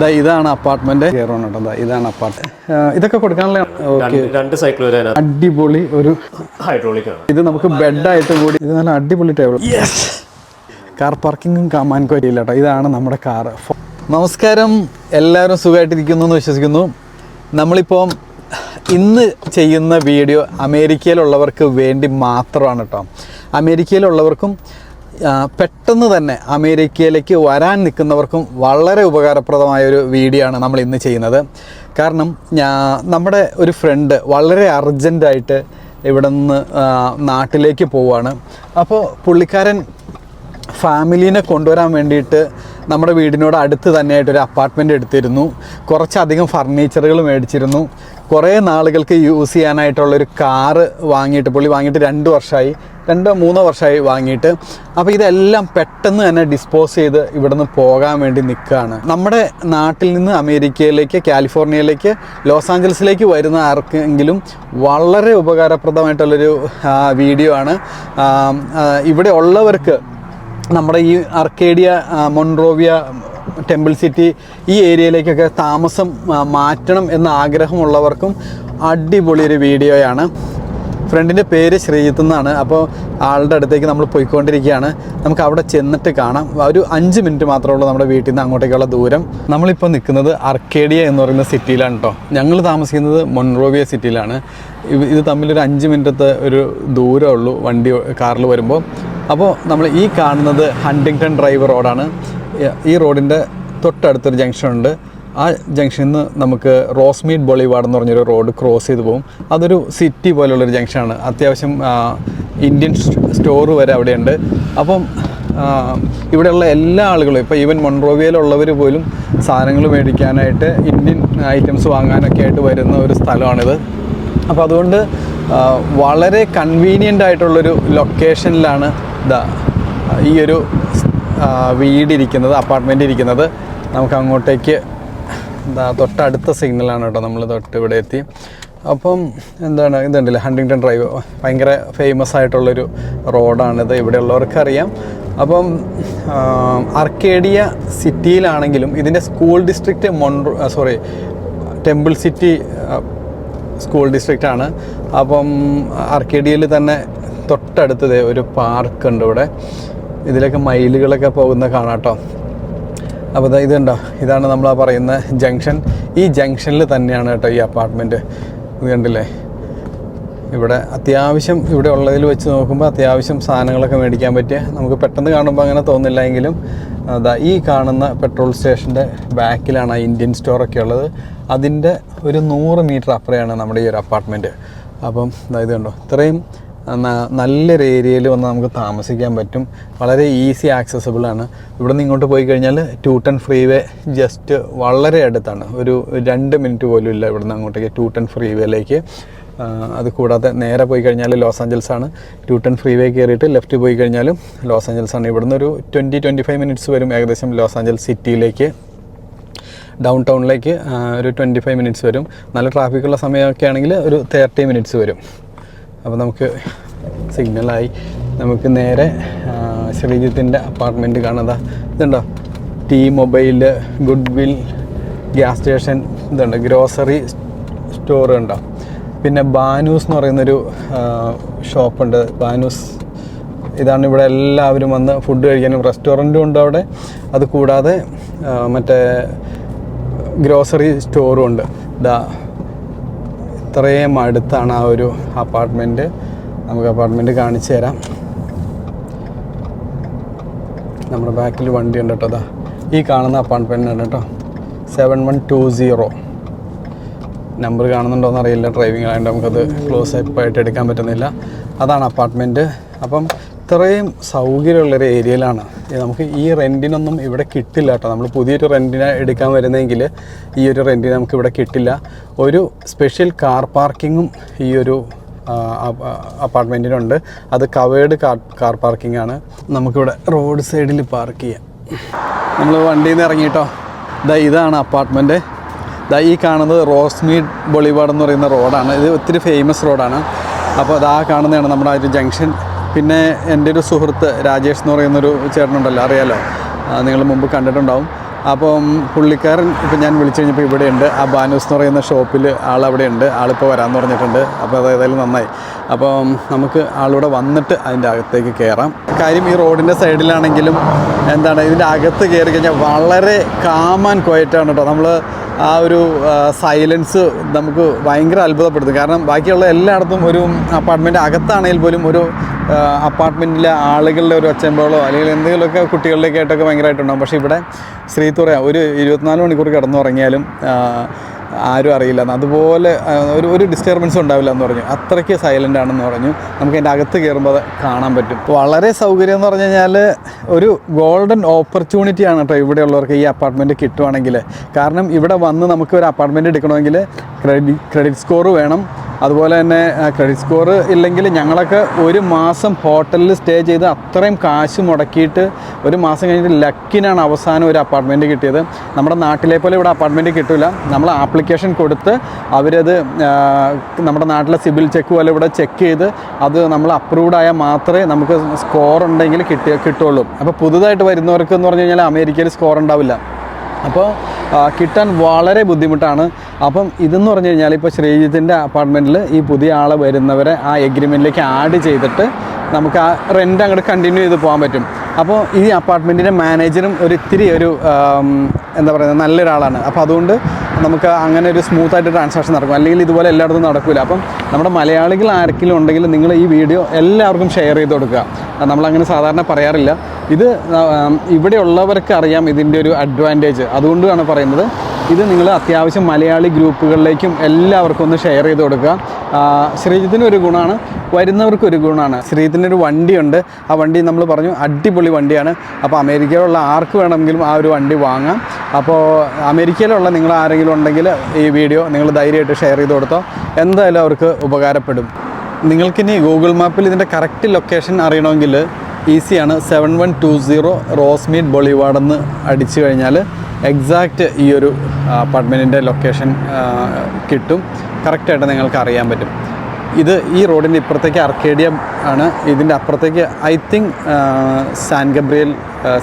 ദാ ഇതാണ് അപ്പാർട്ട്മെന്റ് കയറണം കേട്ടോ ഇതാണ് അപ്പാർട്ട്മെന്റ് ഇതൊക്കെ കൊടുക്കാനല്ലേ ഓക്കെ രണ്ട് സൈക്കിൾ വരെ അടിപൊളി ഒരു ഹൈഡ്രോളിക് ആണ്. ഇത് നമുക്ക് ബെഡായിട്ട് കൂടി. ഇത് നല്ല അടിപൊളി ടേബിൾ കാർ പാർക്കിങ്ങും കാമാൻ കോരിയില്ല കേട്ടോ ഇതാണ് നമ്മുടെ കാർ നമസ്കാരം. എല്ലാവരും സുഖമായിട്ടിരിക്കുന്നു എന്ന് വിശ്വസിക്കുന്നു. നമ്മളിപ്പോൾ ഇന്ന് ചെയ്യുന്ന വീഡിയോ അമേരിക്കയിലുള്ളവർക്ക് വേണ്ടി മാത്രമാണ് കേട്ടോ അമേരിക്കയിലുള്ളവർക്കും പെട്ടെന്ന് തന്നെ അമേരിക്കയിലേക്ക് വരാൻ നിൽക്കുന്നവർക്കും വളരെ ഉപകാരപ്രദമായ ഒരു വീഡിയോ ആണ് നമ്മൾ ഇന്ന് ചെയ്യുന്നത്. കാരണം ഞാ നമ്മുടെ ഒരു ഫ്രണ്ട് വളരെ അർജന്റായിട്ട് ഇവിടെ നിന്ന് നാട്ടിലേക്ക് പോവുകയാണ് അപ്പോൾ പുള്ളിക്കാരൻ ഫാമിലീനെ കൊണ്ടുവരാൻ വേണ്ടിയിട്ട് നമ്മുടെ വീടിനോട് അടുത്ത് തന്നെയായിട്ട് ഒരു അപ്പാർട്ട്മെന്റ് എടുത്തിരുന്നു. കുറച്ചധികം ഫർണിച്ചറുകൾ മേടിച്ചിരുന്നു. കുറേ നാളുകൾക്ക് യൂസ് ചെയ്യാനായിട്ടുള്ളൊരു കാറ് വാങ്ങിയിട്ട് പുള്ളി വാങ്ങിയിട്ട് രണ്ട് വർഷമായി രണ്ടോ മൂന്നോ വർഷമായി വാങ്ങിയിട്ട്. അപ്പോൾ ഇതെല്ലാം പെട്ടെന്ന് തന്നെ ഡിസ്പോസ് ചെയ്ത് ഇവിടെ നിന്ന് പോകാൻ വേണ്ടി നിൽക്കുകയാണ്. നമ്മുടെ നാട്ടിൽ നിന്ന് അമേരിക്കയിലേക്ക് കാലിഫോർണിയയിലേക്ക് ലോസ് ആഞ്ചൽസിലേക്ക് വരുന്ന ആർക്കെങ്കിലും വളരെ ഉപകാരപ്രദമായിട്ടുള്ളൊരു വീഡിയോ ആണ്. ഇവിടെ ഉള്ളവർക്ക് നമ്മുടെ ഈ അർക്കേഡിയ മൊൺറോവിയ ടെമ്പിൾ സിറ്റി ഈ ഏരിയയിലേക്കൊക്കെ താമസം മാറ്റണം എന്ന ആഗ്രഹമുള്ളവർക്കും അടിപൊളി ഒരു വീഡിയോയാണ്. ഫ്രണ്ടിന്റെ പേര് ശ്രീജിത്ത് എന്നാണ്. അപ്പോൾ ആളുടെ അടുത്തേക്ക് നമ്മൾ പോയിക്കൊണ്ടിരിക്കുകയാണ്. നമുക്ക് അവിടെ ചെന്നിട്ട് കാണാം. ഒരു അഞ്ച് മിനിറ്റ് മാത്രമേ ഉള്ളൂ നമ്മുടെ വീട്ടിൽ നിന്ന് അങ്ങോട്ടേക്കുള്ള ദൂരം. നമ്മളിപ്പോൾ നിൽക്കുന്നത് അർക്കേഡിയ എന്ന് പറയുന്ന സിറ്റിയിലാണ് കേട്ടോ ഞങ്ങൾ താമസിക്കുന്നത് മൊൺറോവിയ സിറ്റിയിലാണ്. ഇത് തമ്മിലൊരു അഞ്ച് മിനിറ്റത്തെ ഒരു ദൂരമേ ഉള്ളൂ വണ്ടി കാറിൽ വരുമ്പോൾ. അപ്പോൾ നമ്മൾ ഈ കാണുന്നത് ഹണ്ടിങ്ടൺ ഡ്രൈവ് റോഡാണ്. ഈ റോഡിന്റെ തൊട്ടടുത്തൊരു ജംഗ്ഷനുണ്ട്. ആ ജംഗ്ഷനിൽ നിന്ന് നമുക്ക് റോസ്മീറ്റ് ബൊളിവാർഡ് എന്ന് പറഞ്ഞൊരു റോഡ് ക്രോസ് ചെയ്ത് പോകും. അതൊരു സിറ്റി പോലുള്ളൊരു ജംഗ്ഷനാണ്. അത്യാവശ്യം ഇന്ത്യൻ സ്റ്റോർ വരെ അവിടെയുണ്ട്. അപ്പം ഇവിടെയുള്ള എല്ലാ ആളുകളും ഇപ്പോൾ ഈവൻ മൊൺറോവിയയിലുള്ളവർ പോലും സാധനങ്ങൾ മേടിക്കാനായിട്ട് ഇന്ത്യൻ ഐറ്റംസ് വാങ്ങാനൊക്കെ ആയിട്ട് വരുന്ന ഒരു സ്ഥലമാണിത്. അപ്പോൾ അതുകൊണ്ട് വളരെ കൺവീനിയന്റ് ആയിട്ടുള്ളൊരു ലൊക്കേഷനിലാണ് ഇതാ ഈ ഒരു വീടിരിക്കുന്നത് അപ്പാർട്ട്മെന്റ് ഇരിക്കുന്നത് നമുക്ക് അങ്ങോട്ടേക്ക് എന്താ തൊട്ടടുത്ത സിഗ്നലാണ് കേട്ടോ നമ്മൾ തൊട്ട് ഇവിടെ എത്തി. അപ്പം എന്താണ് ഇതുണ്ടല്ലേ ഹണ്ടിങ്ടൺ ഡ്രൈവ് ഭയങ്കര ഫേമസ് ആയിട്ടുള്ളൊരു റോഡാണിത് ഇവിടെയുള്ളവർക്ക് അറിയാം അപ്പം അർക്കേഡിയ സിറ്റിയിലാണെങ്കിലും ഇതിന്റെ school district Monroe sorry Temple City school ഡിസ്ട്രിക്റ്റാണ്. അപ്പം അർക്കേഡിയയിൽ തന്നെ തൊട്ടടുത്ത് ഒരു പാർക്ക് ഉണ്ട് ഇവിടെ. ഇതിലൊക്കെ മയിലുകളൊക്കെ പോകുന്ന കാണാട്ടോ. അപ്പോൾ ഇതുണ്ടോ ഇതാണ് നമ്മൾ ആ പറയുന്ന ജംഗ്ഷൻ. ഈ ജംഗ്ഷനിൽ തന്നെയാണ് കേട്ടോ ഈ അപ്പാർട്ട്മെന്റ് ഇത് കണ്ടില്ലേ? ഇവിടെ അത്യാവശ്യം ഇവിടെ ഉള്ളതിൽ വെച്ച് നോക്കുമ്പോൾ അത്യാവശ്യം സാധനങ്ങളൊക്കെ മേടിക്കാൻ പറ്റിയ നമുക്ക് പെട്ടെന്ന് കാണുമ്പോൾ അങ്ങനെ തോന്നില്ല എങ്കിലും അതാ ഈ കാണുന്ന പെട്രോൾ സ്റ്റേഷന്റെ ബാക്കിലാണ് ഇന്ത്യൻ സ്റ്റോറൊക്കെ ഉള്ളത്. അതിന്റെ ഒരു നൂറ് മീറ്റർ അപ്പുറയാണ് നമ്മുടെ ഈ ഒരു അപ്പാർട്ട്മെന്റ് അപ്പം ദാ ഇത് കണ്ടോ? ഇത്രയും നല്ലൊരു ഏരിയയിൽ വന്ന് നമുക്ക് താമസിക്കാൻ പറ്റും. വളരെ ഈസി ആക്സസിബിൾ ആണ്. ഇവിടെ ഇങ്ങോട്ട് പോയി കഴിഞ്ഞാൽ ടൂട്ടൺ ഫ്രീ വേ ജസ്റ്റ് വളരെ അടുത്താണ്. ഒരു രണ്ട് മിനിറ്റ് പോലും ഇല്ല ഇവിടെ നിന്ന് അങ്ങോട്ടേക്ക് ടൂട്ടൺ ഫ്രീ വേയിലേക്ക് അത് കൂടാതെ നേരെ പോയി കഴിഞ്ഞാൽ ലോസ് ആഞ്ചൽസ് ആണ്. ടെൻ ഫ്രീ വേ കയറിയിട്ട് ലെഫ്റ്റ് പോയി കഴിഞ്ഞാലും ലോസ് ആഞ്ചൽസ് ആണ്. ഇവിടുന്ന് ഒരു ട്വന്റി ട്വന്റി ഫൈവ് മിനിറ്റ്സ് വരും ഏകദേശം ലോസ് ആഞ്ചൽസ് സിറ്റിയിലേക്ക്. ഡൗൺ ടൗണിലേക്ക് ഒരു ട്വന്റി ഫൈവ് മിനിറ്റ്സ് വരും. നല്ല ട്രാഫിക്കുള്ള സമയമൊക്കെ ആണെങ്കിൽ ഒരു തേർട്ടി മിനിറ്റ്സ് വരും. അപ്പോൾ നമുക്ക് സിഗ്നലായി നമുക്ക് നേരെ ശ്രീജിത്തിന്റെ അപ്പാർട്ട്മെന്റ് കാണാതെ ഇതുണ്ടോ T Mobile Goodwill gas station ഇതുണ്ട്. ഗ്രോസറി സ്റ്റോർ ഉണ്ടോ? പിന്നെ ബാനൂസ് എന്ന് പറയുന്നൊരു ഷോപ്പുണ്ട് ബാനൂസ് ഇതാണ് ഇവിടെ എല്ലാവരും വന്ന് ഫുഡ് കഴിക്കാനും റെസ്റ്റോറന്റും ഉണ്ട് അവിടെ. അത് കൂടാതെ മറ്റേ ഗ്രോസറി സ്റ്റോറും ഉണ്ട്. ഇതാ ഇത്രയും അടുത്താണ് ആ ഒരു അപ്പാർട്ട്മെന്റ് നമുക്ക് അപ്പാർട്ട്മെന്റ് കാണിച്ചു തരാം. നമ്മുടെ ബാക്കിൽ വണ്ടി ഉണ്ട് കേട്ടോ അതാ ഈ കാണുന്ന അപ്പാർട്ട്മെന്റ് ആണ് കേട്ടോ. Seven one two zero number കാണുന്നുണ്ടോ എന്ന് അറിയില്ല ഡ്രൈവിംഗ് ആയതുകൊണ്ട് നമുക്കത് ക്ലോസ് അപ്പ് ആയിട്ട് എടുക്കാൻ പറ്റുന്നില്ല. അതാണ് അപ്പാർട്ട്മെന്റ് അപ്പം ഇത്രയും സൗകര്യമുള്ളൊരു ഏരിയയിലാണ്. നമുക്ക് ഈ റെന്റിനൊന്നും ഇവിടെ കിട്ടില്ല കേട്ടോ. നമ്മൾ പുതിയൊരു റെന്റിനെ എടുക്കാൻ വരുന്നെങ്കിൽ ഈ ഒരു റെന്റിന് നമുക്ക് ഇവിടെ കിട്ടില്ല. ഒരു സ്പെഷ്യൽ കാർ പാർക്കിങ്ങും ഈ ഒരു അപ്പാർട്ട്മെന്റിനുണ്ട് അത് കവേർഡ് കാർ കാർ പാർക്കിംഗ് ആണ് നമുക്കിവിടെ റോഡ് സൈഡിൽ പാർക്ക് ചെയ്യാം. നമ്മൾ വണ്ടിയിൽ നിന്ന് ഇറങ്ങിയിട്ടോ. ഇതാ ഇതാണ് അപ്പാർട്ട്മെന്റ് ദാ ഈ കാണുന്നത് റോസ്മീഡ് ബൊളിവാർഡ് എന്ന് പറയുന്ന റോഡാണ്. ഇത് ഒത്തിരി ഫേമസ് റോഡാണ്. അപ്പോൾ അതാ കാണുന്നതാണ് നമ്മുടെ ആ ഒരു ജംഗ്ഷൻ. പിന്നെ എന്റെ ഒരു സുഹൃത്ത് രാജേഷ് എന്ന് പറയുന്നൊരു ചേട്ടനുണ്ടല്ലോ അറിയാലോ? നിങ്ങൾ മുമ്പ് കണ്ടിട്ടുണ്ടാവും. അപ്പം പുള്ളിക്കാരൻ ഇപ്പം ഞാൻ വിളിച്ചു കഴിഞ്ഞപ്പോൾ ഇവിടെയുണ്ട് ആ ബാനൂസ് എന്ന് പറയുന്ന ഷോപ്പിൽ ആൾ ഉണ്ട്. ആളിപ്പോൾ വരാമെന്ന് പറഞ്ഞിട്ടുണ്ട്. അപ്പോൾ അത് ഏതായാലും നന്നായി. അപ്പം നമുക്ക് ആളിവിടെ വന്നിട്ട് അതിന്റെ അകത്തേക്ക് കയറാം. കാര്യം ഈ റോഡിന്റെ സൈഡിലാണെങ്കിലും എന്താണ് ഇതിന്റെ അകത്ത് കയറി കഴിഞ്ഞാൽ വളരെ കാമാൻ ക്വയറ്റാണ് കേട്ടോ. നമ്മൾ ആ ഒരു സൈലൻസ് നമുക്ക് ഭയങ്കര അത്ഭുതപ്പെടുത്തും. കാരണം ബാക്കിയുള്ള എല്ലായിടത്തും ഒരു അപ്പാർട്ട്മെന്റ് അകത്താണെങ്കിൽ പോലും ഒരു അപ്പാർട്ട്മെന്റിലെ ആളുകളുടെ ഒരു ഒച്ചമ്പളോ അല്ലെങ്കിൽ എന്തെങ്കിലുമൊക്കെ കുട്ടികളിലേക്ക് ആയിട്ടൊക്കെ ഭയങ്കരമായിട്ടുണ്ടാകും പക്ഷേ ഇവിടെ ശ്രീത്തുറ ഒരു ഇരുപത്തിനാല് മണിക്കൂർ കിടന്നുറങ്ങിയാലും ആരും അറിയില്ല. അതുപോലെ ഒരു ഒരു ഡിസ്റ്റർബൻസും ഉണ്ടാവില്ല എന്ന് പറഞ്ഞു. അത്രയ്ക്ക് സൈലന്റ് ആണെന്ന് പറഞ്ഞു. നമുക്ക് അതിന്റെ അകത്ത് കയറുമ്പോൾ കാണാൻ പറ്റും. വളരെ സൗകര്യം എന്ന് പറഞ്ഞു കഴിഞ്ഞാൽ ഒരു ഗോൾഡൻ ഓപ്പർച്യൂണിറ്റി ആണ് കേട്ടോ ഇവിടെയുള്ളവർക്ക് ഈ അപ്പാർട്ട്മെന്റ് കിട്ടുവാണെങ്കിൽ. കാരണം ഇവിടെ വന്ന് നമുക്ക് ഒരു അപ്പാർട്ട്മെന്റ് എടുക്കണമെങ്കിൽ ക്രെഡിറ്റ് ക്രെഡിറ്റ് സ്കോർ വേണം. അതുപോലെ തന്നെ ക്രെഡിറ്റ് സ്കോർ ഇല്ലെങ്കിൽ ഞങ്ങളൊക്കെ ഒരു മാസം ഹോട്ടലിൽ സ്റ്റേ ചെയ്ത് അത്രയും കാശ് മുടക്കിയിട്ട് ഒരു മാസം കഴിഞ്ഞിട്ട് ലക്കിനാണ് അവസാനം ഒരു അപ്പാർട്ട്മെന്റ് കിട്ടിയത്. നമ്മുടെ നാട്ടിലെ പോലെ ഇവിടെ അപ്പാർട്ട്മെന്റ് കിട്ടില്ല നമ്മൾ ആപ്ലിക്കേഷൻ കൊടുത്ത് അവരത് നമ്മുടെ നാട്ടിലെ സിബിൽ ചെക്ക് പോലെ ഇവിടെ ചെക്ക് ചെയ്ത് അത് നമ്മൾ അപ്രൂവ്ഡ് ആയാൽ മാത്രമേ നമുക്ക് സ്കോർ ഉണ്ടെങ്കിൽ കിട്ടിയ കിട്ടുള്ളൂ അപ്പോൾ പുതുതായിട്ട് വരുന്നവർക്ക് എന്ന് പറഞ്ഞു കഴിഞ്ഞാൽ അമേരിക്കയിൽ സ്കോർ ഉണ്ടാവില്ല. അപ്പോൾ കിട്ടാൻ വളരെ ബുദ്ധിമുട്ടാണ്. അപ്പം ഇതെന്ന് പറഞ്ഞു കഴിഞ്ഞാൽ ഇപ്പോൾ ശ്രീജിത്തിന്റെ അപ്പാർട്ട്മെന്റിൽ ഈ പുതിയ ആൾ വരുന്നവരെ ആ എഗ്രിമെന്റിലേക്ക് ആഡ് ചെയ്തിട്ട് നമുക്ക് ആ റെന്റ് അങ്ങോട്ട് കണ്ടിന്യൂ ചെയ്ത് പോകാൻ പറ്റും. അപ്പോൾ ഈ അപ്പാർട്ട്മെന്റിന്റെ മാനേജറും ഒരു ഇത്തിരി ഒരു എന്താ പറയുക നല്ലൊരാളാണ്. അപ്പോൾ അതുകൊണ്ട് നമുക്ക് അങ്ങനെ ഒരു സ്മൂത്തായിട്ട് ട്രാൻസാക്ഷൻ നടക്കും. അല്ലെങ്കിൽ ഇതുപോലെ എല്ലായിടത്തും നടക്കില്ല അപ്പം നമ്മുടെ മലയാളികൾ ആർക്കെങ്കിലും ഉണ്ടെങ്കിൽ നിങ്ങൾ ഈ വീഡിയോ എല്ലാവർക്കും ഷെയർ ചെയ്ത് കൊടുക്കുക. നമ്മളങ്ങനെ സാധാരണ പറയാറില്ല. ഇത് ഇവിടെ ഇവിടെയുള്ളവർക്ക് അറിയാം ഇതിന്റെ ഒരു അഡ്വാന്റേജ് അതുകൊണ്ടാണ് പറയുന്നത് ഇത് നിങ്ങൾ അത്യാവശ്യം മലയാളി ഗ്രൂപ്പുകളിലേക്കും എല്ലാവർക്കും ഒന്ന് ഷെയർ ചെയ്ത് കൊടുക്കുക. ശ്രീജിത്തിന് ഒരു ഗുണമാണ് വരുന്നവർക്കും ഒരു ഗുണമാണ്. ശ്രീജിത്തിന്റെ ഒരു വണ്ടിയുണ്ട് ആ വണ്ടി നമ്മൾ പറഞ്ഞു അടിപൊളി വണ്ടിയാണ്. അപ്പോൾ അമേരിക്കയിലുള്ള ആർക്ക് വേണമെങ്കിലും ആ ഒരു വണ്ടി വാങ്ങാം. അപ്പോൾ അമേരിക്കയിലുള്ള നിങ്ങൾ ആരെങ്കിലും ഉണ്ടെങ്കിൽ ഈ വീഡിയോ നിങ്ങൾ ധൈര്യമായിട്ട് ഷെയർ ചെയ്ത് കൊടുത്തോ. എന്തായാലും അവർക്ക് ഉപകാരപ്പെടും. നിങ്ങൾക്കിനി ഗൂഗിൾ മാപ്പിൽ ഇതിന്റെ കറക്റ്റ് ലൊക്കേഷൻ അറിയണമെങ്കിൽ ഈസിയാണ് seven one two zero Rosemead Boulevard എന്ന് അടിച്ചു കഴിഞ്ഞാൽ എക്സാക്റ്റ് ഈ ഒരു അപ്പാർട്ട്മെന്റിന്റെ ലൊക്കേഷൻ കിട്ടും. കറക്റ്റായിട്ട് നിങ്ങൾക്ക് അറിയാൻ പറ്റും. ഇത് ഈ റോഡിന്റെ ഇപ്പുറത്തേക്ക് അർക്കേഡിയ ആണ്. ഇതിന്റെ അപ്പുറത്തേക്ക് ഐ തിങ്ക് സാൻ ഗബ്രിയൽ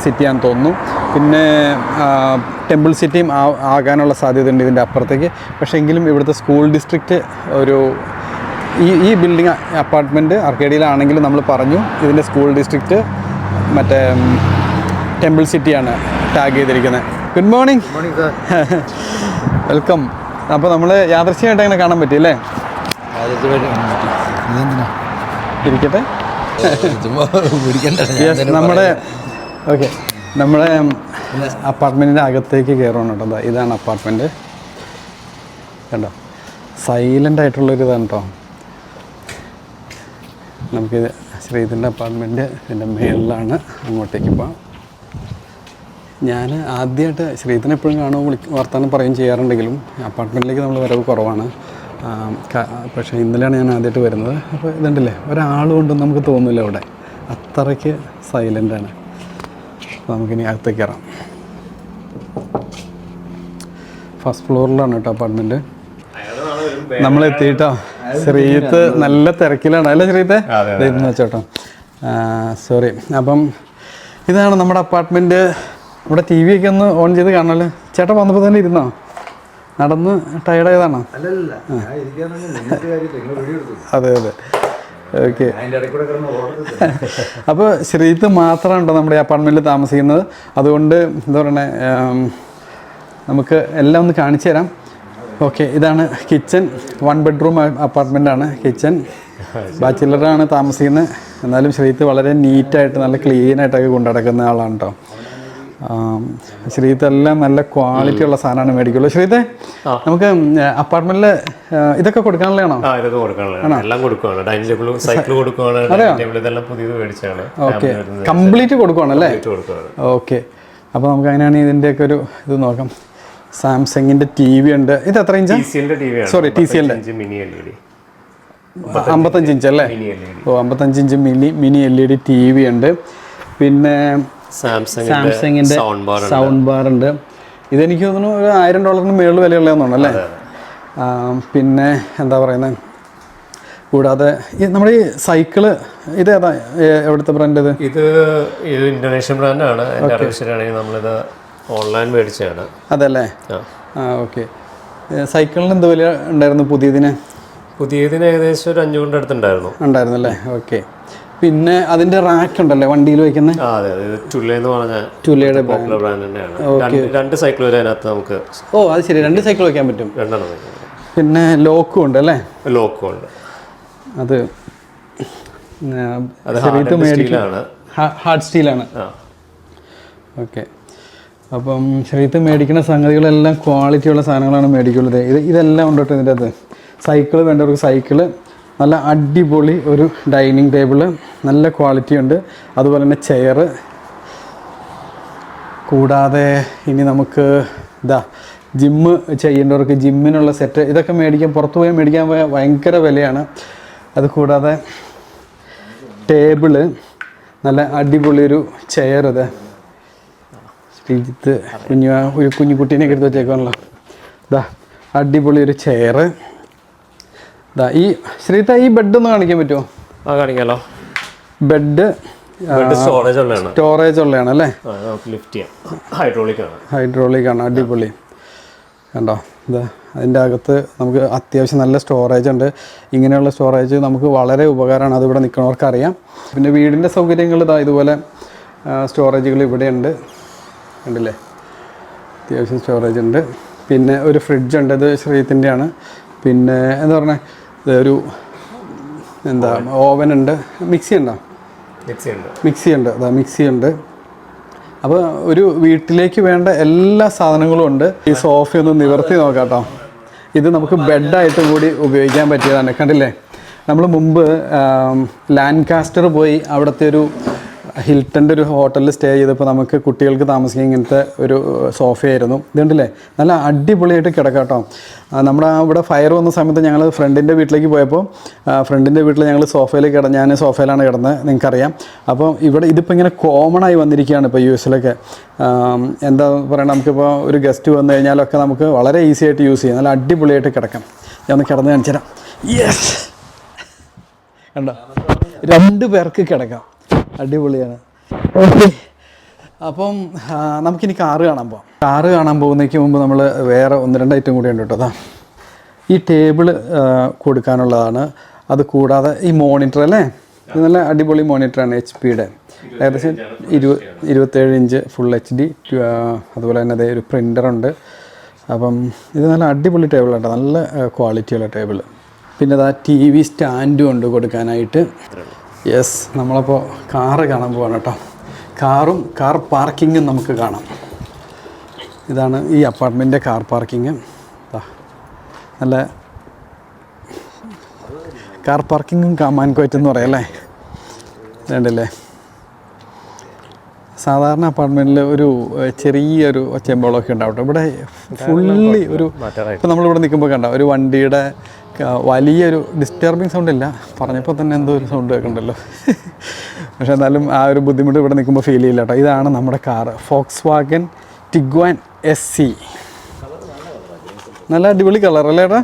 സിറ്റിയാണെന്ന് തോന്നുന്നു. പിന്നെ ടെമ്പിൾ സിറ്റിയും ആകാനുള്ള സാധ്യതയുണ്ട് ഇതിന്റെ അപ്പുറത്തേക്ക്. പക്ഷേ എങ്കിലും ഇവിടുത്തെ സ്കൂൾ ഡിസ്ട്രിക്റ്റ് ഒരു ഈ ഈ ബിൽഡിംഗ് അപ്പാർട്ട്മെന്റ് അർക്കേഡിയിലാണെങ്കിൽ നമ്മൾ പറഞ്ഞു. ഇതിന്റെ സ്കൂൾ ഡിസ്ട്രിക്റ്റ് മറ്റേ ടെമ്പിൾ സിറ്റിയാണ് ടാഗ് ചെയ്തിരിക്കുന്നത്. ഗുഡ് മോർണിംഗ് വെൽക്കം അപ്പോൾ നമ്മൾ യാദൃശ്യമായിട്ട് അങ്ങനെ കാണാൻ പറ്റി അല്ലേ? ഇരിക്കട്ടെ. നമ്മുടെ ഓക്കെ നമ്മുടെ അപ്പാർട്ട്മെന്റിന്റെ അകത്തേക്ക് കയറണം കേട്ടോ. ഇതാണ് അപ്പാർട്ട്മെന്റ് കണ്ടോ? സൈലന്റ് ആയിട്ടുള്ളൊരു ഇതാണ് കേട്ടോ നമുക്കിത് ശ്രീതിന്റെ അപ്പാർട്ട്മെന്റ് ഇതിന്റെ മേളിലാണ് അങ്ങോട്ടേക്ക് പോകാം. ഞാൻ ആദ്യമായിട്ട് ശ്രീധരൻ എപ്പോഴും കാണുമ്പോൾ വിളി വർത്തമാനം പറയുകയും ചെയ്യാറുണ്ടെങ്കിലും അപ്പാർട്ട്മെന്റിലേക്ക് നമ്മൾ വരവ് കുറവാണ്. പക്ഷേ ഇന്നലെയാണ് ഞാൻ ആദ്യമായിട്ട് വരുന്നത്. അപ്പോൾ ഇതുണ്ടല്ലേ ഒരാൾ കൊണ്ടും നമുക്ക് തോന്നില്ല അവിടെ. അത്രയ്ക്ക് സൈലന്റാണ് അപ്പോൾ നമുക്കിനി അകത്തേക്ക് കയറാം. ഫസ്റ്റ് ഫ്ലോറിലാണ് കേട്ടോ അപ്പാർട്ട്മെന്റ് നമ്മൾ എത്തിയിട്ടോ ശ്രീത്ത് നല്ല തിരക്കിലാണ്. അല്ലേ ശ്രീത്തെ വെച്ചോട്ടോ. സോറി അപ്പം ഇതാണ് നമ്മുടെ അപ്പാർട്ട്മെന്റ് ഇവിടെ ടി വി ഒക്കെ ഒന്ന് ഓൺ ചെയ്ത് കാണണമല്ലോ ചേട്ടൻ വന്നപ്പോൾ തന്നെ ഇരുന്നോ? നടന്ന് ടയർഡായതാണോ അതെ അതെ. ഓക്കെ അപ്പോൾ ശ്രീത്ത് മാത്രമുണ്ടോ നമ്മുടെ അപ്പാർട്ട്മെന്റിൽ അപ്പാർട്ട്മെന്റിൽ താമസിക്കുന്നത്. അതുകൊണ്ട് എന്താ പറയണേ നമുക്ക് എല്ലാം ഒന്ന് കാണിച്ചു തരാം. ഓക്കെ ഇതാണ് കിച്ചൺ വൺ ബെഡ്റൂം അപ്പാർട്ട്മെന്റ് ആണ് കിച്ചൺ ബാച്ചിലറാണ് താമസിക്കുന്നത് എന്നാലും ശ്രീത്ത് വളരെ നീറ്റായിട്ട് നല്ല ക്ലീൻ ആയിട്ടൊക്കെ കൊണ്ടു നടക്കുന്ന ആളാണ് കേട്ടോ ശ്രീത്ത് എല്ലാം നല്ല ക്വാളിറ്റി ഉള്ള സാധനമാണ് മേടിക്കുള്ളൂ. ശ്രീത്തെ നമുക്ക് അപ്പാർട്ട്മെന്റിൽ ഇതൊക്കെ കൊടുക്കാനുള്ളതാണോ? ആ ഇതൊക്കെ കൊടുക്കാനുള്ളതാണ്. എല്ലാം ഡൈനിങ് ടേബിൾ സൈക്കിൾ ഇതെല്ലാം പുതിയത് മേടിച്ചാണ് ഓക്കെ. കംപ്ലീറ്റ് കൊടുക്കുവാണ്. ഓക്കെ. അപ്പോൾ നമുക്ക് അങ്ങനെയാണെങ്കിൽ ഇതിന്റെയൊക്കെ ഒരു ഇത് നോക്കാം. സാംസങ്ങിന്റെ ടി വി ഉണ്ട്. ഇത് എത്ര ഇഞ്ച്? സോറി ടി സി എല്ലിന്റെ. Mini L E D. അമ്പത്തഞ്ച് ഇഞ്ച് അല്ലേ? ഓ അമ്പത്തഞ്ച് inch mini mini L E D T V ഉണ്ട്. പിന്നെ സാംസങ്ങിന്റെ സൗണ്ട് ബാർ ഉണ്ട്. ഇതെനിക്ക് തോന്നുന്നു ഒരു ആയിരം ഡോളറിന് മുകളിൽ വിലയുള്ളതെന്നാണ് അല്ലേ? പിന്നെ എന്താ പറയുന്നത് കൂടാതെ ഈ നമ്മുടെ ഈ സൈക്കിൾ ഇത് ഏതാ? എവിടുത്തെ ബ്രാൻഡ് ഇത്? ഇത് ഇന്തോനേഷ്യൻ ബ്രാൻഡാണ്? എന്റെ അറിവ് ശരിയാണെങ്കിൽ നമ്മളിത് ഓൺലൈൻ മേടിച്ചതാണ്. അതല്ലേ? ആ. ഓക്കെ സൈക്കിളിന് എന്ത് വില ഉണ്ടായിരുന്നു പുതിയതിന്? പുതിയതിന് ഏകദേശം ഒരു അഞ്ഞൂറിന്റെ അടുത്തുണ്ടായിരുന്നു. ഉണ്ടായിരുന്നു അല്ലേ ഓക്കെ പിന്നെ അതിന്റെ റാക്ക് ഉണ്ടല്ലേ വണ്ടിയിൽ വെക്കുന്നത് അതെ അതെ. എന്ന് പറഞ്ഞ ചുലയുടെ പോപ്പുലർ ബ്രാൻഡ് തന്നെയാണ്. രണ്ട് സൈക്കിൾ വരെ അതിനകത്ത് നമുക്ക് ഓ അത് ശരി. രണ്ട് സൈക്കിൾ വെക്കാൻ പറ്റും. രണ്ടെണ്ണം പിന്നെ ലോക്കും ഉണ്ട് അല്ലേ? ലോക്കും ഉണ്ട്. അത് ഹാർഡ് സ്റ്റീലാണ് ഓക്കെ അപ്പം ശരീരത്ത് മേടിക്കുന്ന സംഗതികളെല്ലാം ക്വാളിറ്റിയുള്ള സാധനങ്ങളാണ് മേടിക്കുള്ളത് ഇത് ഇതെല്ലാം ഉണ്ട് കേട്ടോ ഇതിന്റെ അകത്ത്. സൈക്കിൾ വേണ്ടവർക്ക് സൈക്കിൾ നല്ല അടിപൊളി ഒരു ഡൈനിങ് ടേബിൾ നല്ല ക്വാളിറ്റി ഉണ്ട്. അതുപോലെ തന്നെ ചെയറ് കൂടാതെ ഇനി നമുക്ക് ഇതാ ജിമ്മ് ചെയ്യേണ്ടവർക്ക് ജിമ്മിനുള്ള സെറ്റ് ഇതൊക്കെ മേടിക്കാൻ പുറത്ത് പോയി മേടിക്കാൻ പോയാൽ ഭയങ്കര വിലയാണ്. അത് കൂടാതെ ടേബിൾ നല്ല അടിപൊളി ഒരു ചെയർ ഇത്. ശ്രീജിത്ത് കുഞ്ഞു ഒരു കുഞ്ഞു കുട്ടീനെ എടുത്ത് വെച്ചേക്കാണല്ലോ ഇതാ അടിപൊളി ഒരു ചെയർ ഇതാ ഈ ശ്രീത ഈ ബെഡ് ഒന്ന് കാണിക്കാൻ പറ്റുമോ? ആ കാണിക്കാലോ. ബെഡ് സ്റ്റോറേജ് ഉള്ളതാണ്. സ്റ്റോറേജ് ഉള്ളതാണ് അല്ലേ? ലിഫ്റ്റ് ചെയ്യാം. ഹൈഡ്രോളിക് ആണ്. ഹൈഡ്രോളിക് ആണ് അടിപൊളി. കണ്ടോ? ഇതാ അതിന്റെ അകത്ത് നമുക്ക് അത്യാവശ്യം നല്ല സ്റ്റോറേജ് ഉണ്ട്. ഇങ്ങനെയുള്ള സ്റ്റോറേജ് നമുക്ക് വളരെ ഉപകാരമാണ്. അതിവിടെ നിൽക്കുന്നവർക്ക് അറിയാം പിന്നെ വീടിന്റെ സൗകര്യങ്ങൾ ഇതാ ഇതുപോലെ സ്റ്റോറേജുകൾ ഇവിടെ ഉണ്ട് കണ്ടില്ലേ? അത്യാവശ്യം സ്റ്റോറേജ് ഉണ്ട്. പിന്നെ ഒരു ഫ്രിഡ്ജ് ഉണ്ട് അത് ശ്രീത്തിന്റെ ആണ് പിന്നെ എന്താ പറഞ്ഞത് ഒരു എന്താ ഓവൻ ഉണ്ട്. മിക്സി ഉണ്ടോ? മിക്സി ഉണ്ട്. മിക്സി ഉണ്ട്. അതാ മിക്സി ഉണ്ട്. അപ്പോൾ ഒരു വീട്ടിലേക്ക് വേണ്ട എല്ലാ സാധനങ്ങളും ഉണ്ട്. ഈ സോഫ ഒന്ന് നിവർത്തി നോക്കാട്ടോ. ഇത് നമുക്ക് ബെഡായിട്ടും കൂടി ഉപയോഗിക്കാൻ പറ്റിയതാണ്. കണ്ടില്ലേ? നമ്മൾ മുമ്പ് ലാൻഡ് കാസ്റ്റർ പോയി അവിടുത്തെ ഒരു ഹിൽട്ടന്റെ ഒരു ഹോട്ടലിൽ സ്റ്റേ ചെയ്തപ്പോൾ നമുക്ക് കുട്ടികൾക്ക് താമസിക്കാൻ ഇങ്ങനത്തെ ഒരു സോഫയായിരുന്നു. ഇതുണ്ടല്ലേ? നല്ല അടിപൊളിയായിട്ട് കിടക്കാട്ടോ. കേട്ടോ നമ്മുടെ ഇവിടെ ഫയർ വന്ന സമയത്ത് ഞങ്ങൾ ഫ്രണ്ടിന്റെ വീട്ടിലേക്ക് പോയപ്പോൾ ഫ്രണ്ടിന്റെ വീട്ടിൽ ഞങ്ങൾ സോഫയിൽ കിട ഞാൻ സോഫയിലാണ് കിടന്നത് നിങ്ങൾക്കറിയാം. അപ്പോൾ ഇവിടെ ഇതിപ്പോൾ ഇങ്ങനെ കോമൺ ആയി വന്നിരിക്കുകയാണ് ഇപ്പോൾ യു എസിലൊക്കെ. എന്താ പറയുക നമുക്കിപ്പോൾ ഒരു ഗസ്റ്റ് വന്നു കഴിഞ്ഞാലൊക്കെ നമുക്ക് വളരെ ഈസി ആയിട്ട് യൂസ് ചെയ്യാം. നല്ല അടിപൊളിയായിട്ട് കിടക്കാം. ഞാൻ ഒന്ന് കിടന്ന് കാണിച്ചു തരാം യെസ് കണ്ടോ? രണ്ട് പേർക്ക് കിടക്കാം. അടിപൊളിയാണ്. അപ്പം നമുക്കിനി കാറ് കാണാൻ പോകാം കാറ് കാണാൻ പോകുന്നതിന് മുമ്പ് നമ്മൾ വേറെ ഒന്ന് രണ്ട് ഐറ്റം കൂടി ഉണ്ട് കേട്ടോ. ഈ ടേബിൾ കൊടുക്കാനുള്ളതാണ്. അത് കൂടാതെ ഈ മോണിറ്റർ അല്ലേ? ഇത് നല്ല അടിപൊളി മോണിറ്ററാണ് എച്ച് പിയുടെ ഏകദേശം ഇരുപ ഇരുപത്തേഴ് ഇഞ്ച് ഫുൾ എച്ച് ഡി അതുപോലെ തന്നെ അതേ ഒരു പ്രിന്ററുണ്ട് അപ്പം ഇത് നല്ല അടിപൊളി ടേബിളാണ് നല്ല ക്വാളിറ്റിയുള്ള ടേബിൾ പിന്നെ അതാ ടി വി സ്റ്റാൻഡും ഉണ്ട് കൊടുക്കാനായിട്ട്. യെസ് നമ്മളപ്പോൾ കാറ് കാണാൻ പോവാണ് കേട്ടോ. കാറും കാർ പാർക്കിങ്ങും നമുക്ക് കാണാം. ഇതാണ് ഈ അപ്പാർട്ട്മെന്റിന്റെ കാർ പാർക്കിങ് നല്ല കാർ പാർക്കിങ്ങും കാമാൻ കോറ്റ് എന്ന് പറയാം അല്ലേ? വേണ്ടല്ലേ സാധാരണ അപ്പാർട്ട്മെന്റിൽ ഒരു ചെറിയൊരു ഒച്ചയമ്പോളമൊക്കെ ഉണ്ടാവട്ടെ ഇവിടെ ഫുള്ളി ഒരു ഇപ്പം നമ്മളിവിടെ നിൽക്കുമ്പോൾ കണ്ട? ഒരു വണ്ടിയുടെ വലിയൊരു ഡിസ്റ്റർബിങ് സൗണ്ട് ഇല്ല. പറഞ്ഞപ്പോൾ തന്നെ എന്തോ ഒരു സൗണ്ട് കേൾക്കണ്ടല്ലോ. പക്ഷെ എന്നാലും ആ ഒരു ബുദ്ധിമുട്ട് ഇവിടെ നിൽക്കുമ്പോൾ ഫീൽ ചെയ്യില്ല കേട്ടോ ഇതാണ് നമ്മുടെ car Volkswagen Tiguan S C നല്ല അടിപൊളി കളർ അല്ലേ ഏട്ടാ?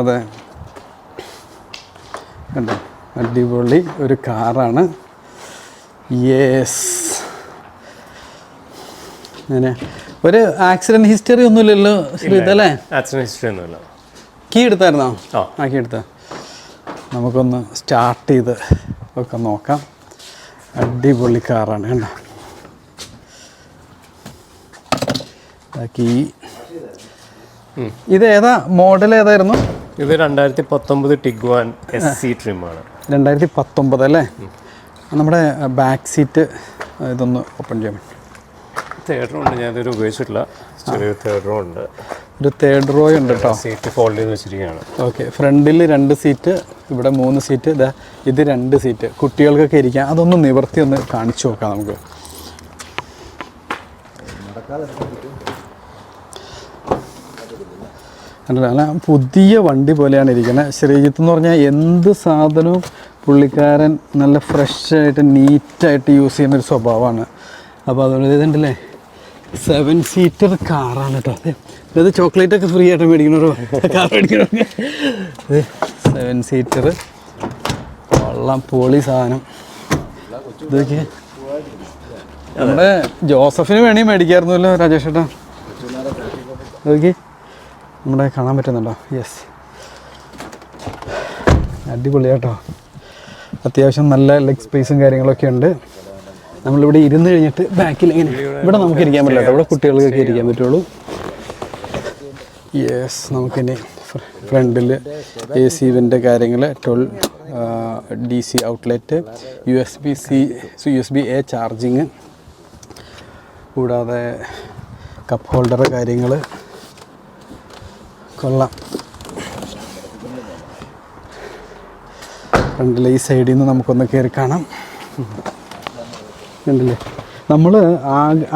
അതെ. കണ്ടോ? അടിപൊളി ഒരു കാറാണ് യെസ് അങ്ങനെ. ഒരു ആക്സിഡന്റ് ഹിസ്റ്ററി ഒന്നുമില്ലല്ലോ ശ്രീതല്ലേ ആക്സിഡന്റ് ഹിസ്റ്ററി ഒന്നുമില്ല. കീ എടുത്തായിരുന്നോ? ആ. കീ എടുത്ത. നമുക്കൊന്ന് സ്റ്റാർട്ട് ചെയ്ത് ഒക്കെ നോക്കാം. അടിപൊളി കാറാണ് കണ്ടോ? കീ. ഇത് ഏതാ? മോഡൽ ഏതായിരുന്നു? ഇത് രണ്ടായിരത്തി പത്തൊമ്പത് ടിഗ്വാൻ എസ് സി ട്രിമാണ് രണ്ടായിരത്തി പത്തൊമ്പത് അല്ലേ നമ്മുടെ ബാക്ക് സീറ്റ് ഇതൊന്ന് ഓപ്പൺ ചെയ്യാൻ ഉണ്ട് ഞാനിതൊരു ഉപയോഗിച്ചിട്ടില്ല. ചെറിയൊരു തേർഡ് റോ ഉണ്ട്. ഒരു തേർഡ് റോ ഉണ്ട് കേട്ടോ സീറ്റ് ഫോൾഡ് ചെയ്ത് വെച്ചിരിക്കുകയാണ്. ഓക്കെ ഫ്രണ്ടിൽ രണ്ട് സീറ്റ് ഇവിടെ മൂന്ന് സീറ്റ് ഇതാ ഇത് രണ്ട് സീറ്റ് കുട്ടികൾക്കൊക്കെ ഇരിക്കാം. അതൊന്ന് നിവർത്തി ഒന്ന് കാണിച്ചു നോക്കാം നമുക്ക്. അല്ല പുതിയ വണ്ടി പോലെയാണ് ഇരിക്കുന്നത് ശ്രീജിത്ത് എന്ന് പറഞ്ഞാൽ എന്ത് സാധനവും പുള്ളിക്കാരൻ നല്ല ഫ്രഷ് ആയിട്ട് നീറ്റായിട്ട് യൂസ് ചെയ്യുന്ന ഒരു സ്വഭാവമാണ്. അപ്പോൾ അതുകൊണ്ട് ഇതുണ്ടല്ലേ? സെവൻ സീറ്റർ കാറാണ് കേട്ടോ ഇത് ചോക്ലേറ്റ് ഒക്കെ ഫ്രീ ആയിട്ട് മേടിക്കണോ കാർ മേടിക്കണോ സെവൻ സീറ്റർ കൊള്ളാം പൊളി സാധനം. ഇതൊക്കെ നമ്മുടെ ജോസഫിന് വേണേ മേടിക്കായിരുന്നല്ലോ രാജേഷ് ഏട്ടാ. നോക്കി നമ്മുടെ കാണാൻ പറ്റുന്നുണ്ടോ? യെസ് അടിപൊളിയാട്ടോ. അത്യാവശ്യം നല്ല ലെഗ് സ്പേസും കാര്യങ്ങളൊക്കെ ഉണ്ട്. നമ്മളിവിടെ ഇരുന്ന് കഴിഞ്ഞിട്ട് ബാക്കിൽ ഇങ്ങനെ. ഇവിടെ നമുക്ക് ഇരിക്കാൻ പറ്റില്ല ഇവിടെ കുട്ടികൾക്കൊക്കെ ഇരിക്കാൻ പറ്റുള്ളൂ. യെസ് നമുക്കിനി ഫ്രണ്ടിൽ എ സി ഇവന്റെ കാര്യങ്ങൾ twelve D C outlet U S B C U S B A charging കൂടാതെ കപ്പ് ഹോൾഡർ കാര്യങ്ങൾ കൊള്ളാം. ഫ്രണ്ടിലെ ഈ സൈഡിൽ നിന്ന് നമുക്കൊന്ന് കയറി കാണാം. ഉണ്ടല്ലേ നമ്മൾ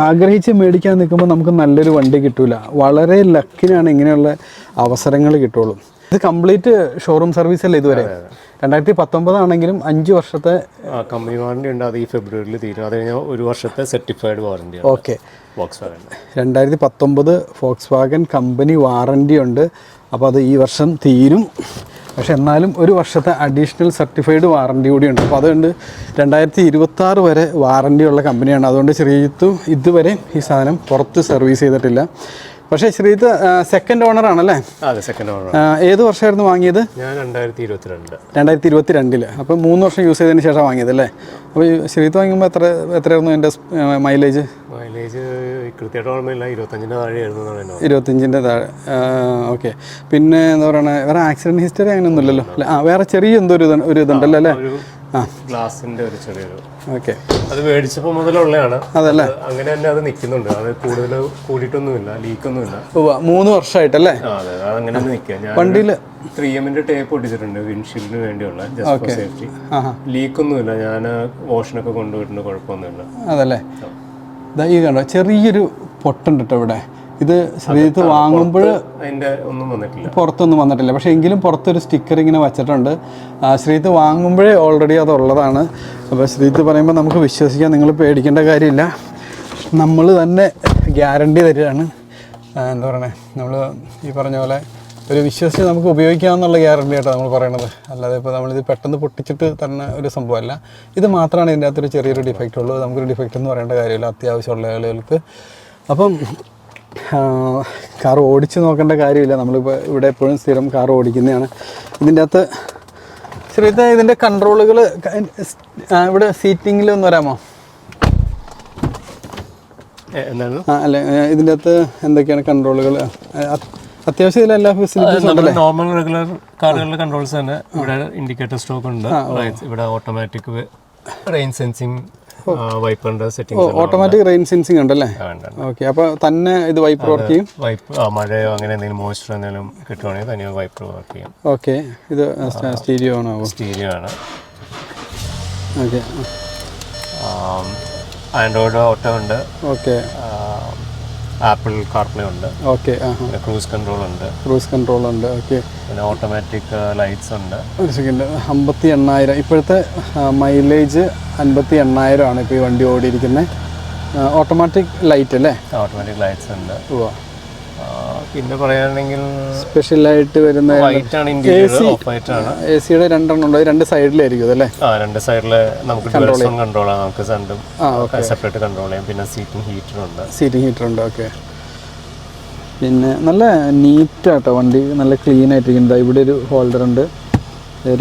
ആഗ്രഹിച്ച് മേടിക്കാൻ നിൽക്കുമ്പോൾ നമുക്ക് നല്ലൊരു വണ്ടി കിട്ടില്ല വളരെ ലക്കിനാണ് ഇങ്ങനെയുള്ള അവസരങ്ങൾ കിട്ടുള്ളൂ. ഇത് കംപ്ലീറ്റ് ഷോറൂം സർവീസ് അല്ലേ ഇതുവരെ? രണ്ടായിരത്തി പത്തൊമ്പതാണെങ്കിലും അഞ്ച് വർഷത്തെ കമ്പനി വാറണ്ടി ഉണ്ട്. അത് ഈ ഫെബ്രുവരിയിൽ തീരും. അത് കഴിഞ്ഞാൽ ഒരു വർഷത്തെ certified warranty okay Volkswagen രണ്ടായിരത്തി പത്തൊമ്പത് ഫോക്സ് വാഗൻ കമ്പനി വാറണ്ടി ഉണ്ട്. അപ്പോൾ അത് ഈ വർഷം തീരും. പക്ഷെ എന്നാലും ഒരു വർഷത്തെ അഡീഷണൽ സർട്ടിഫൈഡ് വാറണ്ടി കൂടി ഉണ്ട്. അപ്പോൾ അതുകൊണ്ട് രണ്ടായിരത്തി ഇരുപത്താറ് വരെ വാറണ്ടി ഉള്ള കമ്പനിയാണ് അതുകൊണ്ട് ശ്രീജിത്തു ഇതുവരെ ഈ സാധനം പുറത്ത് സർവീസ് ചെയ്തിട്ടില്ല. പക്ഷേ ശ്രീജിത്ത് സെക്കൻഡ് ഓണർ ആണല്ലേ? അതെ സെക്കൻഡ് ഓണർ ഏത് വർഷമായിരുന്നു വാങ്ങിയത്? ഞാൻ രണ്ടായിരത്തി ഇരുപത്തിരണ്ട് രണ്ടായിരത്തി അപ്പോൾ മൂന്ന് വർഷം യൂസ് ചെയ്തതിന് ശേഷം വാങ്ങിയത് അല്ലേ? അപ്പോൾ ഈ ശ്രീജിത്ത് വാങ്ങുമ്പോൾ എത്ര എത്രയായിരുന്നു എന്റെ മൈലേജ് മൈലേജ് കൃത്യമായിട്ട് ഓർമ്മയില്ല. ഇരുപത്തഞ്ചിന്റെ താഴെയായിരുന്നു. ഇരുപത്തഞ്ചിന്റെ താഴെ. ഓക്കെ പിന്നെ എന്താ പറയുക വേറെ ആക്സിഡന്റ് ഹിസ്റ്ററി അങ്ങനെയൊന്നുമില്ലല്ലോ? ആ വേറെ ചെറിയ എന്തോ ഒരു ഇത് ഒരു ഇതുണ്ടല്ലോ അല്ലേ ഗ്ലാസിന്റെ ഒരു ചെറിയൊരു ഓക്കെ. അത് മേടിച്ചപ്പോൾ മുതലുള്ളതാണ് അതല്ലേ? അത് അങ്ങനെ തന്നെ അത് നിൽക്കുന്നുണ്ട് അത് കൂടുതൽ കൂടിയിട്ടൊന്നുമില്ല ലീക്കൊന്നുമില്ല. മൂന്ന് വർഷമായിട്ടല്ലേ? അതെ അങ്ങനെ നിൽക്കുക വണ്ടിയിൽ? ത്രീ എമ്മിന്റെ ടേപ്പ് ഒട്ടിച്ചിട്ടുണ്ട് വിൻഷീൽഡിന് വേണ്ടിയുള്ള ജസ്റ്റ് സേഫ്റ്റി ലീക്കൊന്നുമില്ല. ഞാൻ വാഷിനൊക്കെ കൊണ്ടുപോയിട്ടുണ്ട് കുഴപ്പമൊന്നുമില്ല. അതല്ലേ? ഈ കണ്ടോ ചെറിയൊരു പൊട്ടുണ്ട് കേട്ടോ ഇവിടെ. ഇത് ശ്രീജിത്ത് വാങ്ങുമ്പോൾ അതിന്റെ ഒന്നും വന്നിട്ടില്ല. പുറത്തൊന്നും വന്നിട്ടില്ല. പക്ഷേ എങ്കിലും പുറത്തൊരു സ്റ്റിക്കർ ഇങ്ങനെ വെച്ചിട്ടുണ്ട്. ശ്രീജിത്ത് വാങ്ങുമ്പോഴേ ഓൾറെഡി അതുള്ളതാണ്. അപ്പോൾ ശ്രീജിത്ത് പറയുമ്പോൾ നമുക്ക് വിശ്വസിക്കാൻ നിങ്ങൾ പേടിക്കേണ്ട കാര്യമില്ല. നമ്മൾ തന്നെ ഗ്യാരണ്ടി തരികയാണ്. എന്താ പറയണേ? നമ്മൾ ഈ പറഞ്ഞ പോലെ ഒരു വിശ്വസിച്ച് നമുക്ക് ഉപയോഗിക്കാമെന്നുള്ള ഗ്യാരണ്ടി ആയിട്ടാണ് നമ്മൾ പറയണത്. അല്ലാതെ ഇപ്പോൾ നമ്മളിത് പെട്ടെന്ന് പൊട്ടിച്ചിട്ട് തന്നെ ഒരു സംഭവമല്ല. ഇത് മാത്രമാണ് ഇതിന്റെ അകത്തൊരു ചെറിയൊരു ഡിഫക്റ്റ് ഉള്ളൂ. നമുക്കൊരു ഡിഫക്റ്റ് എന്ന് പറയേണ്ട കാര്യമില്ല. അത്യാവശ്യമുള്ള ആളുകൾക്ക്. അപ്പം കാർ ഓടിച്ച് നോക്കേണ്ട കാര്യമില്ല. നമ്മളിപ്പോൾ ഇവിടെ എപ്പോഴും സ്ഥിരം കാർ ഓടിക്കുന്നതാണ്. ഇതിന്റെ അകത്ത് ശ്രീത ഇതിന്റെ കൺട്രോളുകൾ ഇവിടെ സീറ്റിങ്ങിൽ ഒന്ന് വരാമോ? എന്താണ്? അല്ലെ ഇതിന്റെ അകത്ത് എന്തൊക്കെയാണ് കൺട്രോളുകൾ അത്യാവശ്യം ഇതിൽ എല്ലാ ഫെസിലിറ്റീസും നമ്മുടെ നോർമൽ റെഗുലർ കാറുകളുടെ കൺട്രോൾസ് തന്നെ. ഇവിടെ ഇൻഡിക്കേറ്റർ സ്റ്റോക്ക് ഉണ്ട്. ഇവിടെ ഓട്ടോമാറ്റിക് റെയിൻ സെൻസിങ് വൈപ്പറിന്റെ സെറ്റിംഗ് ഓട്ടോമാറ്റിക് റെയിൻ സെൻസിങ് ഉണ്ടല്ലേ? ഓക്കെ അപ്പോൾ തന്നെ ഇത് വൈപ്പർ വർക്ക് ചെയ്യും? വൈപ്പ് മഴയോ അങ്ങനെ എന്തെങ്കിലും മോയ്സ്ചർ എന്തെങ്കിലും കിട്ടുവാണെങ്കിൽ തന്നെ വൈപ്പർ വർക്ക് ചെയ്യും. ഓക്കെ ഇത് സ്റ്റീരിയോ ഓൺ സ്റ്റീരിയോ ആണ് ഓക്കെ ആൻഡ്രോയിഡ് ഓട്ടോ ഉണ്ട്. ഓക്കെ ആപ്പിൾ കാർപ്ലേ ഉണ്ട്. ഓക്കെ ക്രൂസ് കൺട്രോൾ ഉണ്ട്. ക്രൂസ് കൺട്രോൾ ഉണ്ട് ഓക്കെ. പിന്നെ ഓട്ടോമാറ്റിക് ലൈറ്റ്സ് ഉണ്ട്. ഒരു സെക്കൻഡ് അമ്പത്തി എണ്ണായിരം. ഇപ്പോഴത്തെ മൈലേജ് അൻപത്തി എണ്ണായിരം ആണ് ഇപ്പോൾ ഈ വണ്ടി ഓടിയിരിക്കുന്നത് ഓട്ടോമാറ്റിക് ലൈറ്റ് അല്ലേ? ഓട്ടോമാറ്റിക് ലൈറ്റ്സ് ഉണ്ട്. പിന്നെ പറയുകയാണെങ്കിൽ സ്പെഷ്യലായിട്ട് വരുന്ന വൈറ്റ് ആണ് എ സിയുടെ രണ്ടെണ്ണം ഉണ്ട് രണ്ട് സൈഡിലായിരിക്കും അല്ലേ ആ രണ്ട് സൈഡിൽ നമുക്ക് കൺട്രോൾ ആണ്. നമുക്ക് രണ്ടും സെപ്പറേറ്റ് കൺട്രോൾ ചെയ്യാം. പിന്നെ സീറ്റിംഗ് ഹീറ്റർ ഉണ്ട്. സീറ്റിംഗ് ഹീറ്റർ ഉണ്ട് ഓക്കെ പിന്നെ നല്ല നീറ്റ് ആട്ടോ വണ്ടി. നല്ല ക്ലീൻ ആയിട്ടിരിക്കുന്നത് ഇവിടെ ഒരു ഹോൾഡർ ഉണ്ട്.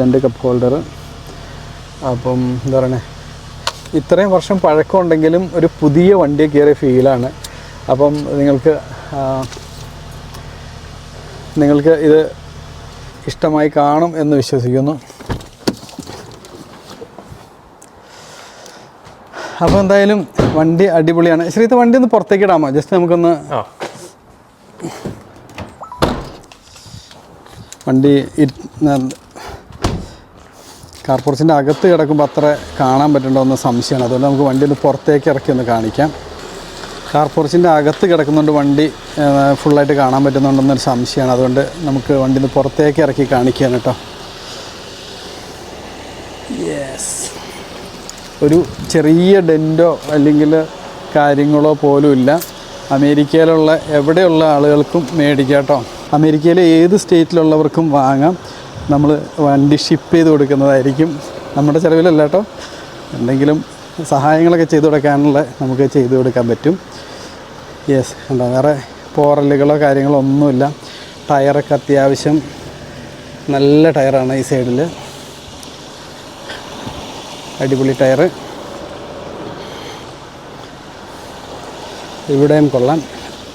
രണ്ട് കപ്പ് ഹോൾഡർ അപ്പം എന്താ പറയണേ? ഇത്രയും വർഷം പഴക്കം ഉണ്ടെങ്കിലും ഒരു പുതിയ വണ്ടിയെ കയറിയ ഫീലാണ് അപ്പം നിങ്ങൾക്ക് നിങ്ങൾക്ക് ഇത് ഇഷ്ടമായി കാണും എന്ന് വിശ്വസിക്കുന്നു. അപ്പോൾ എന്തായാലും വണ്ടി അടിപൊളിയാണ്. ശ്രീത്ത് വണ്ടി ഒന്ന് പുറത്തേക്ക് ഇടാമോ? ജസ്റ്റ് നമുക്കൊന്ന് വണ്ടി കാർപോർച്ചിന്റെ അകത്ത് കിടക്കുമ്പോൾ അത്ര കാണാൻ പറ്റണ്ടോ എന്ന് സംശയമാണ്. അതുകൊണ്ട് നമുക്ക് വണ്ടി ഒന്ന് പുറത്തേക്ക് ഇറക്കി ഒന്ന് കാണിക്കാം. കാർപോർച്ചിന്റെ അകത്ത് കിടക്കുന്നുണ്ട് വണ്ടി ഫുള്ളായിട്ട് കാണാൻ പറ്റുന്നുണ്ടെന്നൊരു സംശയമാണ്. അതുകൊണ്ട് നമുക്ക് വണ്ടി ഇന്ന് പുറത്തേക്ക് ഇറക്കി കാണിക്കുകയാണ് കേട്ടോ. യെസ് ഒരു ചെറിയ ഡെന്റോ അല്ലെങ്കിൽ കാര്യങ്ങളോ പോലും ഇല്ല. അമേരിക്കയിലുള്ള എവിടെയുള്ള ആളുകൾക്കും മേടിക്കാം കേട്ടോ. അമേരിക്കയിലെ ഏത് സ്റ്റേറ്റിലുള്ളവർക്കും വാങ്ങാം. നമ്മൾ വണ്ടി ഷിപ്പ് ചെയ്ത് കൊടുക്കുന്നതായിരിക്കും. നമ്മുടെ ചിലവിലല്ല കേട്ടോ. എന്തെങ്കിലും സഹായങ്ങളൊക്കെ ചെയ്തു കൊടുക്കാനുള്ള നമുക്ക് ചെയ്തു കൊടുക്കാൻ പറ്റും. യെസ് ഉണ്ടോ വേറെ പോറലുകളോ കാര്യങ്ങളോ ഒന്നുമില്ല. ടയറൊക്കെ അത്യാവശ്യം നല്ല ടയറാണ് ഈ സൈഡിൽ അടിപൊളി ടയർ ഇവിടെയും കൊള്ളാം.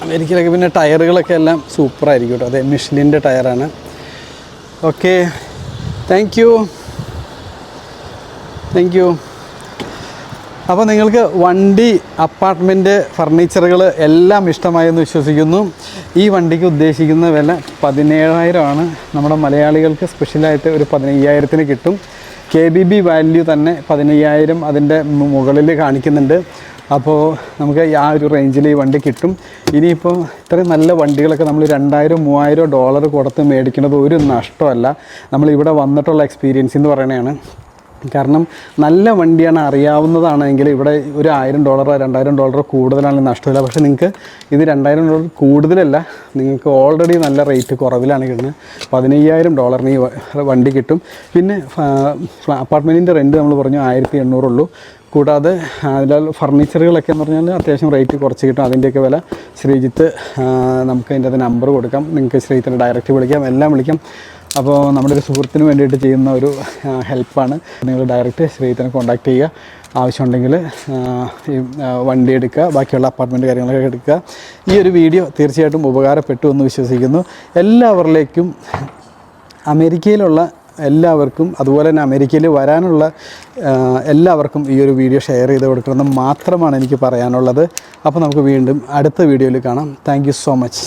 അമേരിക്കയിലൊക്കെ പിന്നെ ടയറുകളൊക്കെ എല്ലാം സൂപ്പറായിരിക്കും കേട്ടോ. അതെ മിഷ്ലിന്റെ ടയറാണ് okay thank you thank you അപ്പോൾ നിങ്ങൾക്ക് വണ്ടി അപ്പാർട്ട്മെന്റ് ഫർണിച്ചറുകൾ എല്ലാം ഇഷ്ടമായെന്ന് വിശ്വസിക്കുന്നു. ഈ വണ്ടിക്ക് ഉദ്ദേശിക്കുന്ന വില പതിനേഴായിരമാണ് നമ്മുടെ മലയാളികൾക്ക് സ്പെഷ്യലായിട്ട് ഒരു പതിനയ്യായിരത്തിന് കിട്ടും. കെ ബി ബി വാല്യൂ തന്നെ പതിനയ്യായിരം അതിന്റെ മുകളിൽ കാണിക്കുന്നുണ്ട്. അപ്പോൾ നമുക്ക് ആ ഒരു റേഞ്ചിൽ ഈ വണ്ടി കിട്ടും. ഇനിയിപ്പോൾ ഇത്രയും നല്ല വണ്ടികളൊക്കെ നമ്മൾ രണ്ടായിരം മൂവായിരം ഡോളർ കൊടുത്ത് മേടിക്കുന്നത് ഒരു നഷ്ടമല്ല. നമ്മൾ ഇവിടെ വന്നിട്ടുള്ള എക്സ്പീരിയൻസ് എന്ന് പറയണതാണ് കാരണം നല്ല വണ്ടിയാണ് അറിയാവുന്നതാണെങ്കിൽ ഇവിടെ ഒരു ആയിരം ഡോളറോ രണ്ടായിരം ഡോളറോ കൂടുതലാണ് നഷ്ടമില്ല. പക്ഷേ നിങ്ങൾക്ക് ഇത് രണ്ടായിരം ഡോളർ കൂടുതലല്ല നിങ്ങൾക്ക് ഓൾറെഡി നല്ല റേറ്റ് കുറവിലാണ് കിട്ടുന്നത്. പതിനയ്യായിരം ഡോളറിന് ഈ വണ്ടി കിട്ടും. പിന്നെ അപ്പാർട്ട്മെന്റിന്റെ റെന്റ് നമ്മൾ പറഞ്ഞു ആയിരത്തി എണ്ണൂറുള്ളൂ കൂടാതെ അതിൽ ഫർണിച്ചറുകളൊക്കെ എന്ന് പറഞ്ഞാൽ അത്യാവശ്യം റേറ്റ് കുറച്ച് കിട്ടും. അതിന്റെയൊക്കെ വില ശ്രീജിത്ത് നമുക്ക് അതിന്റെ അത് നമ്പർ കൊടുക്കാം. നിങ്ങൾക്ക് ശ്രീജിത്തിന്റെ ഡയറക്റ്റ് വിളിക്കാം. എല്ലാം വിളിക്കാം. അപ്പോൾ നമ്മുടെ ഒരു സുഹൃത്തിന് വേണ്ടിയിട്ട് ചെയ്യുന്ന ഒരു ഹെൽപ്പാണ് നിങ്ങൾ ഡയറക്റ്റ് ശ്രീതനെ കോൺടാക്റ്റ് ചെയ്യുക. ആവശ്യമുണ്ടെങ്കിൽ ഈ വണ്ടി എടുക്കുക ബാക്കിയുള്ള അപ്പാർട്ട്മെന്റ് കാര്യങ്ങളൊക്കെ എടുക്കുക. ഈ ഒരു വീഡിയോ തീർച്ചയായിട്ടും ഉപകാരപ്പെട്ടു എന്ന് വിശ്വസിക്കുന്നു. എല്ലാവരിലേക്കും അമേരിക്കയിലുള്ള എല്ലാവർക്കും അതുപോലെ തന്നെ അമേരിക്കയിൽ വരാനുള്ള എല്ലാവർക്കും ഈ ഒരു വീഡിയോ ഷെയർ ചെയ്ത് കൊടുക്കണമെന്ന് മാത്രമാണ് എനിക്ക് പറയാനുള്ളത്. അപ്പോൾ നമുക്ക് വീണ്ടും അടുത്ത വീഡിയോയിൽ കാണാം. Thank so much